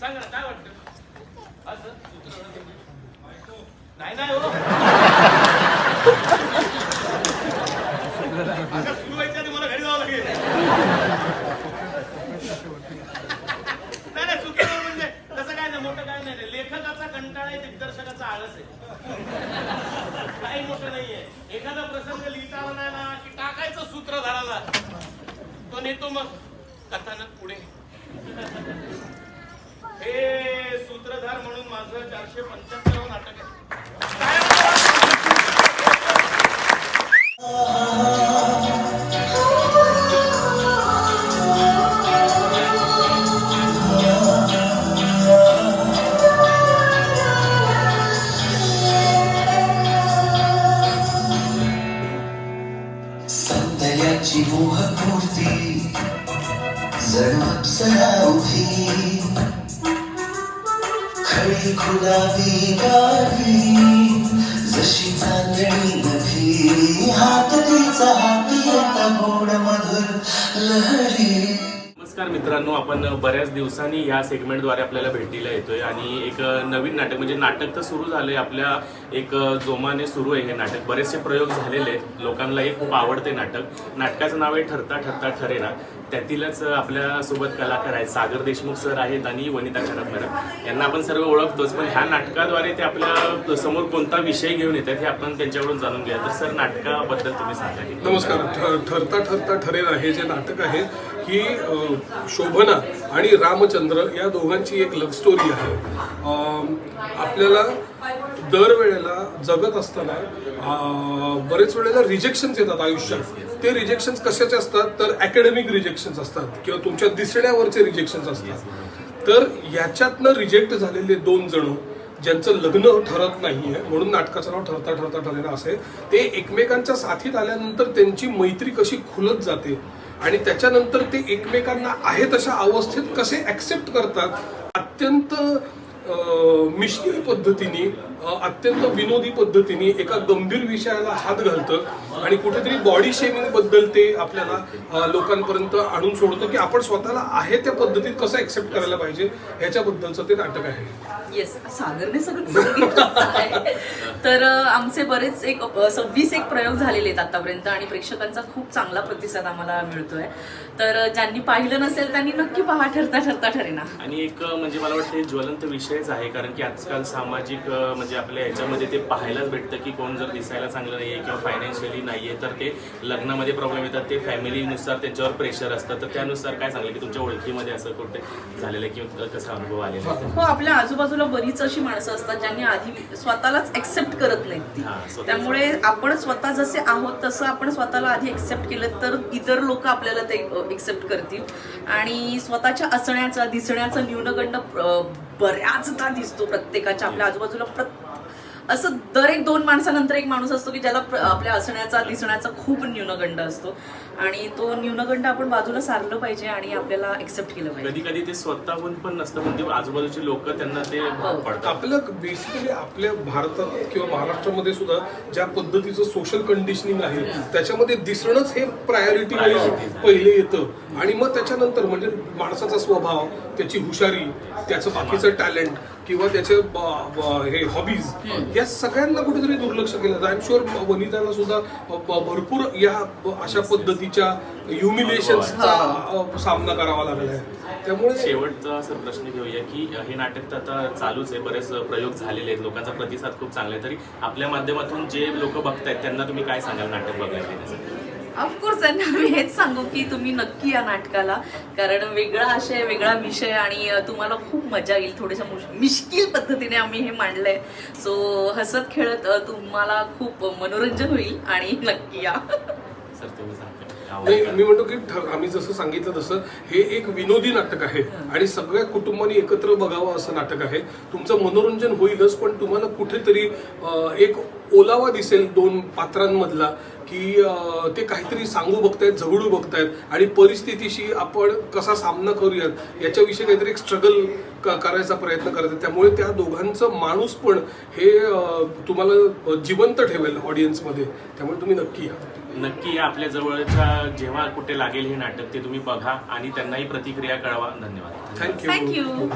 सांगा काय वाटतं? असं? नाही नाही हो. असं सुरू व्हायचं आधी मला घरी जावं लागेल. नाही नाही चुकीचं म्हणजे तसं काय नाही मोठं काय नाही लेखकाचा कंटाळा आहे दिग्दर्शकाचा आळस आहे. काही मोठं नाहीये एखादा प्रसंग लिहिता आला की टाकायचं सूत्र झाडाला तो नेतो मग कथानक पुढे. माझं पंच्याहत्तर नाटक आहे सौंदर्याची मोहपूर्ती जणू अप्सरा खळी खुलावी गावी जशी चांदणी नभी हात तिचा हाती येता गोड मधुर लहरी. नमस्कार मित्रांनो आपण बऱ्याच दिवसांनी ह्या सेगमेंटद्वारे आपल्याला भेटीला येतोय आणि एक नवीन नाटक म्हणजे नाटक तर सुरू झालंय. आपल्या एक जोमाने सुरू आहे हे नाटक. बरेचसे प्रयोग झालेले आहेत. लोकांना एक खूप आवडते नाटक. नाटकाचं नाव आहे ठरता ठरता ठरेना. त्यातीलच आपल्यासोबत कलाकार आहेत. सागर देशमुख सर आहेत आणि वनिता खराब मॅडम. यांना आपण सर्व ओळखतोच पण ह्या नाटकाद्वारे ते आपल्यासमोर कोणता विषय घेऊन येतात हे आपण त्यांच्याकडून जाणून घ्या तर सर नाटकाबद्दल तुम्ही सांगा. नमस्कार. ठरता ठरता ठरेल हे जे नाटक आहे ही शोभना आणि रामचंद्र या दोघांची एक लव्ह स्टोरी आहे. आपल्याला दरवेळेला जगत असताना बरेच वेळेला रिजेक्शन्स येतात आयुष्यात. ते रिजेक्शन्स कशाचे असतात? तर अकॅडमिक रिजेक्शन्स असतात किंवा तुमच्या दिसण्यावरचे रिजेक्शन्स असतात. तर याच्यातनं रिजेक्ट झालेले दोन जण ज्यांचं लग्न ठरत नाही आहे म्हणून नाटकाचं नाव ठरता ठरता ठरेना असे ते एकमेकांच्या साथीत आल्यानंतर त्यांची मैत्री कशी खुलत जाते आणि त्याच्यानंतर ते एकमेकांना आहे तशा अवस्थेत कसे ऍक्सेप्ट करतात अत्यंत मिश्किल पद्धतीने अत्यंत विनोदी पद्धतीने एका गंभीर विषयाला हात घालतं आणि कुठेतरी बॉडी शेमिंगबद्दल ते आपल्याला लोकांपर्यंत आणून सोडतं की आपण स्वतःला आहे त्या पद्धतीत कसं ऍक्सेप्ट करायला पाहिजे ह्याच्याबद्दलचं ते नाटक आहे. येस सागरने सगळं. तर आमचे बरेच एक सव्वीस एक प्रयोग झालेले आहेत आतापर्यंत आणि प्रेक्षकांचा खूप चांगला प्रतिसाद आम्हाला मिळतोय. तर ज्यांनी पाहिलं नसेल त्यांनी नक्की पहा ठरता ठरता ठरेना. आणि एक म्हणजे मला वाटतं हे ज्वलंत विषयच आहे कारण की आजकाल सामाजिक म्हणजे आपल्या ह्याच्यामध्ये ते पाहायलाच भेटतं की कोण जर दिसायला चांगलं नाहीये किंवा फायनान्शियली नाहीये तर ते लग्नामध्ये प्रॉब्लेम येतात. ते फॅमिलीनुसार त्यांच्यावर प्रेशर असतं. तर त्यानुसार काय सांगलं की तुमच्या ओळखीमध्ये असं कुठे झालेलं आहे किंवा कसा अनुभव आलेला आहे? हो आपल्या आजूबाजूला बरीच अशी माणसं असतात ज्यांनी आधी स्वतःलाच एक्सेप्ट करत नाहीत. त्यामुळे आपण स्वतः जसे आहोत तसं आपण स्वतःला आधी एक्सेप्ट केलं तर इतर लोक आपल्याला ते एक्सेप्ट करतील. आणि स्वतःच्या असण्याचा दिसण्याचा न्यूनगंड बऱ्याचदा दिसतो प्रत्येकाच्या. आपल्या आजूबाजूला प्रत असं दर एक दोन माणसानंतर एक माणूस असतो की ज्याला आपल्या असण्याचा दिसण्याचा खूप न्यूनगंड असतो. आणि तो न्यूनगंड आपण बाजूला सारलं पाहिजे आणि आपल्याला एक्सेप्ट केलं पाहिजे. कधी कधी ते स्वतःहून पण नसतं पण ते आजूबाजूचे लोक त्यांना ते पडतात. आपलं बेसिकली आपल्या भारतात किंवा महाराष्ट्रामध्ये सुद्धा ज्या पद्धतीचं सोशल कंडिशनिंग आहे त्याच्यामध्ये दिसणंच हे प्रायोरिटी. पहिले येतं. आणि मग त्याच्यानंतर म्हणजे माणसाचा स्वभाव त्याची हुशारी त्याचं बाकीचं टॅलेंट किंवा त्याचे ब- ब- हे हॉबीज या सगळ्यांना कुठेतरी दुर्लक्ष केलं आय एम शुअर वनिताला सुद्धा भरपूर या अशा पद्धतीच्या ह्युमिलेशनचा सामना करावा लागला आहे. त्यामुळे शेवटचा सर प्रश्न घेऊया की हे नाटक तर आता चालूच आहे. बरेच प्रयोग झालेले आहेत. लोकांचा प्रतिसाद खूप चांगला आहे. तरी आपल्या माध्यमातून जे लोक बघतायत त्यांना तुम्ही काय सांगाल नाटक बघायला? ऑफकोर्स त्यांना मी हेच सांगू की तुम्ही नक्की या नाटकाला. कारण वेगळा आशय वेगळा विषय आणि तुम्हाला खूप मजा येईल थोड्याशा मुश- मिश्किल पद्धतीने आम्ही हे मांडलंय. सो हसत खेळत तुम्हाला खूप मनोरंजन होईल आणि नक्की या. मी म्हणतो की आम्ही जसं सांगितलं तसं हे एक विनोदी नाटक आहे आणि सगळ्या कुटुंबाने एकत्र बघावं असं नाटक आहे. तुमचं मनोरंजन होईलच पण तुम्हाला कुठेतरी एक ओलावा दिसेल दोन पात्रांमधला. की ते काहीतरी सांगू बघतायत झगडू बघतायत आणि परिस्थितीशी आपण कसा सामना करूयात याच्याविषयी काहीतरी एक स्ट्रगल करायचा प्रयत्न करतात त्यामुळे त्या दोघांचं माणूस पण हे तुम्हाला जिवंत ठेवेल ऑडियन्समध्ये त्यामुळे तुम्ही नक्की या. नक्की या. आपल्या जवळच्या जेव्हा कुठे लागेल हे नाटक ते तुम्ही बघा आणि त्यांनाही प्रतिक्रिया कळवा. धन्यवाद. Thank you thank you